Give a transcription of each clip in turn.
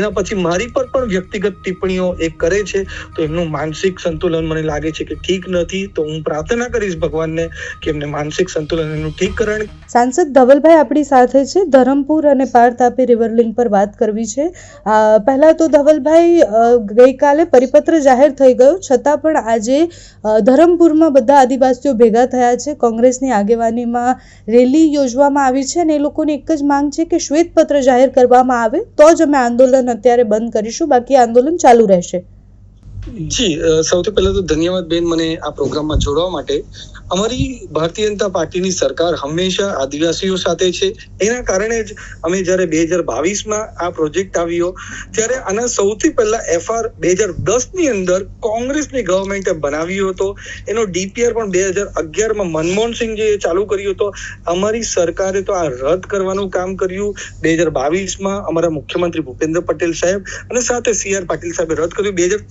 એના પછી મારી પર પણ વ્યક્તિગત ટિપ્પણીઓ એ કરે છે, તો એમનું માનસિક સંતુલન મને લાગે છે કે ઠીક નથી, તો હું પ્રાર્થના કરીશ ભગવાનને કે એમને માનસિક સંતુલન એનું ઠીક કરણ. સાંસદ ધવલભાઈ આપણી સાથે છે, ધરમપુર અને પાર તાપી પર વાત કરવી છે. પહેલા તો ધવલભાઈ ગઈકાલે પરિપત્ર જાહેર થઈ ગયો, છતાં પણ આજે ધરમપુરમાં બધા આદિવાસીઓ ભેગા થયા છે. કોંગ્રેસની આગેવાનીમાં રેલી યોજવામાં આવી છે અને એ લોકોની એક જ માંગ છે કે શ્વેતપત્ર જાહેર કરવામાં આવે, તો જ અમે આંદોલન અત્યારે બંધ કરીશું. બાકી આંદોલન ચાલુ રહેશે. જી સૌથી પહેલા તો ધન્યવાદ બેન મને આ પ્રોગ્રામમાં જોડવા માટે. અમારી ભારતીય જનતા પાર્ટીની સરકાર હંમેશા આદિવાસીઓ સાથે છે. એના કારણે જ અમે જ્યારે બે હજાર બાવીસમાં આ પ્રોજેક્ટ આવ્યો, ત્યારે આના સૌથી પહેલા એફઆર બે હજાર દસની અંદર કોંગ્રેસની ગવર્મેન્ટે બનાવ્યો હતો. એનો ડીપીઆર પણ બે હજાર અગિયારમાં મનમોહન સિંહજીએ ચાલુ કર્યો હતો. અમારી સરકારે તો આ રદ કરવાનું કામ કર્યું. બે હજાર બાવીસમાં અમારા મુખ્યમંત્રી ભૂપેન્દ્ર પટેલ સાહેબ અને સાથે સી આર પાટીલ સાહેબે રદ કર્યું. બે હજાર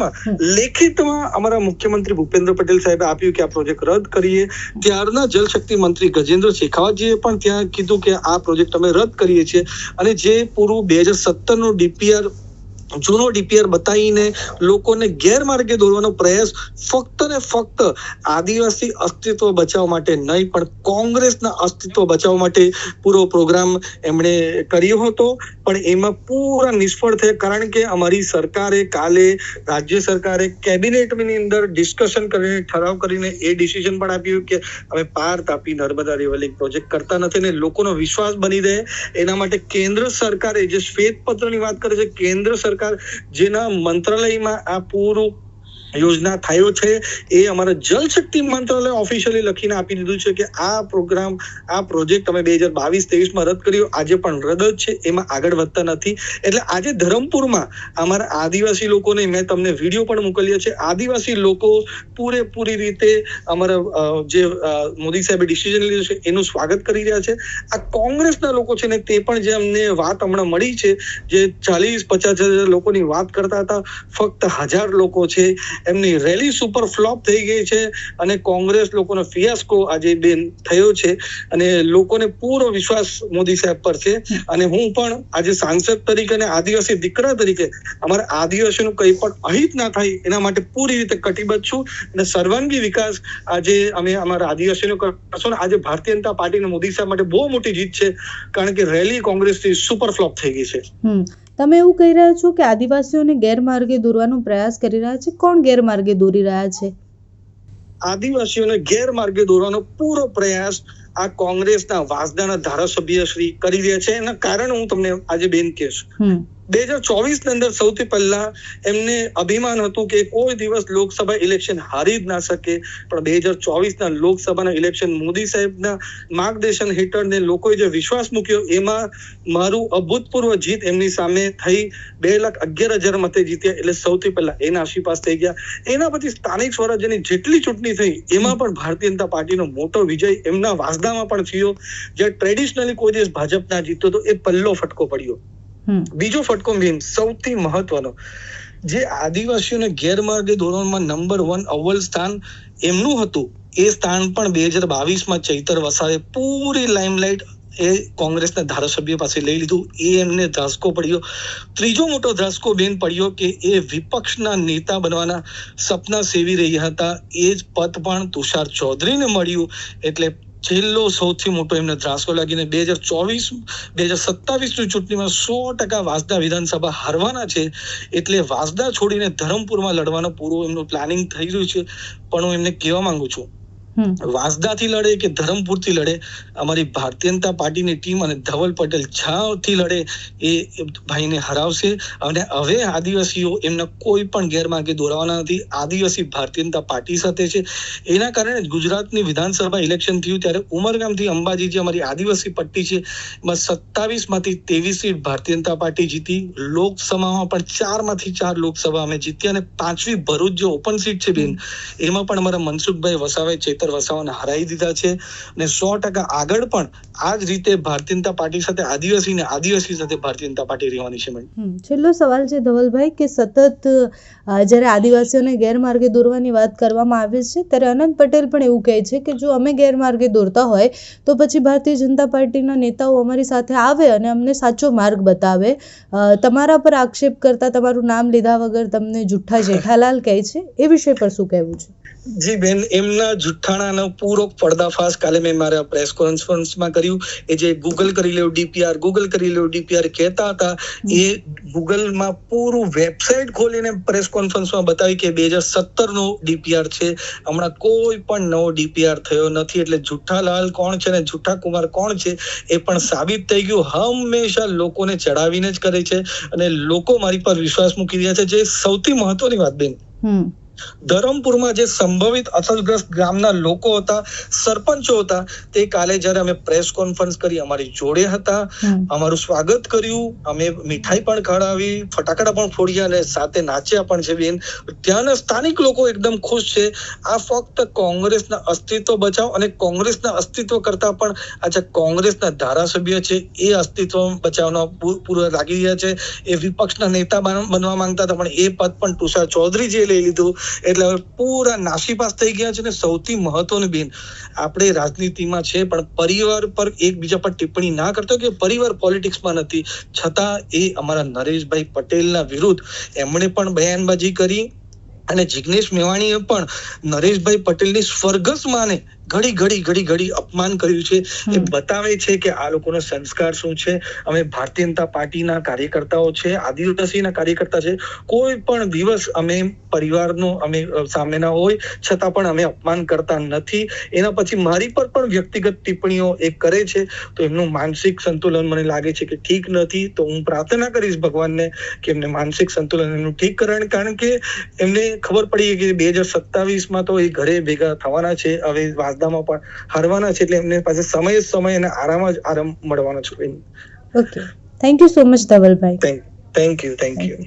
તેવીસમાં લેખિતમાં અમારા મુખ્યમંત્રી ભૂપેન્દ્ર પટેલ સાહેબે આપ્યું કે આ પ્રોજેક્ટ રદ કરીએ. ત્યારના જલશક્તિ મંત્રી ગજેન્દ્ર શેખાવતજીએ પણ ત્યાં કીધું કે આ પ્રોજેક્ટ અમે રદ કરીએ છીએ. અને જે પૂરું બે હજાર સત્તરનું ડીપીઆર જૂનો ડીપીઆર બતાવીને લોકોને ગેરમાર્ગે દોરવાનો પ્રયાસ ફક્ત ને ફક્ત આદિવાસી અસ્તિત્વ બચાવવા માટે નહીં, પણ કોંગ્રેસના અસ્તિત્વ બચાવવા માટે પૂરો પ્રોગ્રામ એમણે કર્યો હતો. પણ એમાં પૂરા નિષ્ફળ થયા, કારણ કે અમારી સરકારે કાલે રાજ્ય સરકારે કેબિનેટની અંદર ડિસ્કશન કરીને, ઠરાવ કરીને એ ડિસિઝન પણ આપ્યું કે અમે પાર તાપી નર્મદા રિવરલિંક પ્રોજેક્ટ કરતા નથી ને લોકોનો વિશ્વાસ બની રહે. એના માટે કેન્દ્ર સરકારે જે શ્વેતપત્રની વાત કરે છે, કેન્દ્ર સરકાર જેના મંત્રાલયમાં આ પૂરું યોજના થયો છે, એ અમારા જલશક્તિ મંત્રાલય ઓફિશિયલી લખીને આપી દીધું છે કે આ પ્રોગ્રામ આ પ્રોજેક્ટ તમે બે હજાર બાવીસ તેવીસમાં રદ કર્યો. આજે પણ રદ જ છે, એમાં આગળ વધતા નથી. એટલે આજે ધરમપુરમાં અમારા આદિવાસી લોકોને મેં તમને વીડિયો પણ મોકલ્યો છે. આદિવાસી લોકો પૂરેપૂરી રીતે અમારા જે મોદી સાહેબે ડિસિઝન લીધું છે, એનું સ્વાગત કરી રહ્યા છે. આ કોંગ્રેસના લોકો છે ને, તે પણ જે અમને વાત હમણાં મળી છે, જે ચાલીસ, પચાસ હજાર લોકોની વાત કરતા હતા, ફક્ત હજાર લોકો છે. એમની રેલી સુપર ફ્લોપ થઈ ગઈ છે અને કોંગ્રેસ લોકોનો ફિયાસ્કો આજે બેન થયો છે અને લોકોને પૂરો વિશ્વાસ મોદી સાહેબ પર છે. અને હું પણ આજે સાંસદ તરીકે અને આદિવાસી દીકરા તરીકે અમારા આદિવાસીનું કંઈ પણ અહિત ના થાય એના માટે પૂરી રીતે કટિબદ્ધ છું. અને સર્વાંગી વિકાસ આજે અમે અમારા આદિવાસીનો કરશું આજે ભારતીય જનતા પાર્ટી અને મોદી સાહેબ માટે બહુ મોટી જીત છે. કારણ કે રેલી કોંગ્રેસથી સુપર ફ્લોપ થઈ ગઈ છે. તમે એવું કહી રહ્યા છો કે આદિવાસીઓને ગેરમાર્ગે દોરવાનો પ્રયાસ કરી રહ્યા છે? કોણ ગેરમાર્ગે દોરી રહ્યા છે? આદિવાસીઓને ગેરમાર્ગે દોરવાનો પૂરો પ્રયાસ આ કોંગ્રેસના વાસદાના ધારાસભ્ય શ્રી કરી રહ્યા છે. એના કારણ હું તમને આજે બેન કહીશ. બે હજાર ચોવીસની અંદર સૌથી પહેલા એમને અભિમાન હતું કે કોઈ દિવસ લોકસભા ઇલેક્શન હારી જ ના શકે. પણ બે હજાર ચોવીસ ના લોકસભાના ઇલેક્શન મોદી સાહેબના માર્ગદર્શન હેઠળ ને લોકોએ જે વિશ્વાસ મૂક્યો, એમાં મારું અભૂતપૂર્વ જીત એમની સામે થઈ. બે લાખ અગિયાર હજાર મતે જીત્યા, એટલે સૌથી પહેલા એના આશીપાસ થઈ ગયા. એના પછી સ્થાનિક સ્વરાજ્યની જેટલી ચૂંટણી થઈ, એમાં પણ ભારતીય જનતા પાર્ટીનો મોટો વિજય એમના વાસદામાં પણ થયો. જે ટ્રેડિશનલી કોઈ દિવસ ભાજપ ના જીત્યો તો એ પલ્લો ફટકો પડ્યો. બીજો ફટકો મેન સૌથી મહત્વનો. જે આદિવાસીઓને ગેરમાર્ગે ધોરણમાં નંબર વન અવ્વલ સ્થાન એમનું હતું, એ સ્થાન પણ બે હજાર બાવીસમાં ચૈતર વસાવે પૂરી લાઇમલાઇટ એ કોંગ્રેસના ધારાસભ્ય પાસે લઈ લીધું. એ એમને ધ્રાસકો પડ્યો. ત્રીજો મોટો ધ્રાસકો બેન પડ્યો કે એ વિપક્ષના નેતા બનવાના સપના સેવી રહ્યા હતા. એ જ પદ પણ તુષાર ચૌધરીને મળ્યું. એટલે છેલ્લો સૌથી મોટો એમને ધ્રાસકો લાગીને બે હજાર ચોવીસ, બે હજાર સત્તાવીસની ચૂંટણીમાં સો ટકા વાસદા વિધાનસભા હારવાના છે. એટલે વાસદા છોડીને ધરમપુરમાં લડવાનો પૂરો એમનું પ્લાનિંગ થઈ રહ્યું છે. પણ હું એમને કહેવા માંગુ છું વાસદાથી લડે કે ધરમપુરથી લડે અમારી ભારતીય જનતા પાર્ટીની ટીમ અને ધવલ પટેલ જ્યાંથી લડે એ ભાઈને હરાવશે અને હવે આદિવાસીઓ એમના કોઈ પણ ગેરમાર્ગે દોરાવાના નથી. આદિવાસી ભારતીય જનતા પાર્ટી સાથે છે. એના કારણે ગુજરાતની વિધાનસભા ઇલેક્શન થયું ત્યારે ઉમરગામથી અંબાજી જે અમારી આદિવાસી પટ્ટી છે. એમાં સત્તાવીસમાંથી ત્રેવીસ સીટ ભારતીય જનતા પાર્ટી જીતી. લોકસભામાં પણ ચારમાંથી ચાર લોકસભા અમે જીતી અને પાંચમી ભરૂચ જે ઓપન સીટ છે બેન એમાં પણ અમારા મનસુખભાઈ વસાવે ચેતર ચેતર વસાવાને હરાવી દીધા છે અને સો ટકા આગળ પણ આ જ રીતે ભારતીય જનતા પાર્ટી સાથે આદિવાસી ને આદિવાસી સાથે ભારતીય જનતા પાર્ટી રહેવાની છે છેલ્લો સવાલ છે ધવલભાઈ કે સતત જ્યારે આદિવાસીઓને ગેરમાર્ગે દોરવાની વાત કરવામાં આવે છે ત્યારે અનંત પટેલ પણ એવું કહે છે કે જો અમે ગેરમાર્ગે દોરતા હોય તો પછી ભારતીય જનતા પાર્ટીના નેતાઓ અમારી સાથે આવે અને અમને સાચો માર્ગ બતાવે. તમારા પર આક્ષેપ કરતા તમારું નામ લીધા વગર તમને જુઠ્ઠા જેઠાલાલ કહે છે એ વિષય પર શું કહેવું છે? જી બેન એમના જુઠ્ઠાણાનો પૂરો પડદાફાશ કાલે મેં મારા પ્રેસ કોન્ફરન્સમાં કર્યું. એ જે ગૂગલ કરી લેવું ડીપીઆર ગૂગલ કરી લેવું ડીપીઆર કહેતા હતા, એ ગૂગલમાં પૂરું વેબસાઇટ ખોલીને પ્રેસ કોન્ફરન્સમાં બતાવી કે બે હજાર સત્તર નો ડીપીઆર છે. હમણાં કોઈ પણ નવો ડીપીઆર થયો નથી, એટલે જુઠ્ઠાલાલ કોણ છે ને જુઠ્ઠા કુમાર કોણ છે, એ પણ સાબિત થઈ ગયું. હંમેશા લોકોને ચડાવીને જ કરે છે અને લોકો મારી પર વિશ્વાસ મૂકી રહ્યા છે. જે સૌથી મહત્વની વાત બેન. હમ. ધરમપુરમાં જે સંભવિત અસરગ્રસ્ત ગામના લોકો હતા સરપંચો હતા તે કાલે જ્યારે અમે પ્રેસ કોન્ફરન્સ કરી અમારી જોડે હતા અમારું સ્વાગત કર્યું અમે મીઠાઈ પણ ખવડાવી ફટાકડા પણ ફોડ્યા અને સાથે નાચ્યા પણ છે બેન. ત્યાંના સ્થાનિક લોકો એકદમ ખુશ છે. આ ફક્ત કોંગ્રેસના અસ્તિત્વ બચાવ અને કોંગ્રેસના અસ્તિત્વ કરતા પણ આજે કોંગ્રેસના ધારાસભ્ય છે એ અસ્તિત્વ બચાવના પૂરો પૂરા લાગી રહ્યા છે. એ વિપક્ષના નેતા બનવા માંગતા હતા પણ એ પદ પણ તુષાર ચૌધરીજીએ લઈ લીધું. એટલે હવે પૂરા નાસીપાસ થઈ ગયા છે ને સૌથી મહત્વની બેન આપણે રાજનીતિમાં છે, પણ પરિવાર પર એકબીજા પર ટિપ્પણી ના કરતો કે પરિવાર પોલિટિક્સમાં નથી. છતાં એ અમારા નરેશભાઈ પટેલના વિરુદ્ધ એમણે પણ બયાનબાજી કરી અને જિગ્નેશ મેવાણીએ પણ નરેશભાઈ પટેલની સ્વર્ગસ માને ઘડી ઘડી ઘડી ઘડી અપમાન કર્યું છે. એ બતાવે છે કે આ લોકોનો સંસ્કાર શું છે? અમે ભારતીય જનતા પાર્ટીના કાર્યકર્તાઓ છે આદિવાસીના કાર્યકર્તા છે. કોઈ પણ દિવસ અમે પરિવારનો અમે સામેના હોય છતાં પણ અમે અપમાન કરતા નથી. એના પછી મારી પર પણ વ્યક્તિગત ટિપ્પણીઓ એ કરે છે. તો એમનું માનસિક સંતુલન મને લાગે છે કે ઠીક નથી. તો હું પ્રાર્થના કરીશ ભગવાનને કે એમને માનસિક સંતુલન એમનું ઠીક કરણ કારણ કે એમને ખબર પડી કે બે હજાર સત્તાવીસમાં તો એ ઘરે ભેગા થવાના છે. હવે વાસદામાં પણ હારવાના છે એટલે એમને પાસે સમય સમય અને આરામ જ આરામ મળવાનો છે. Okay thank you so much Dhavalbhai thank you thank you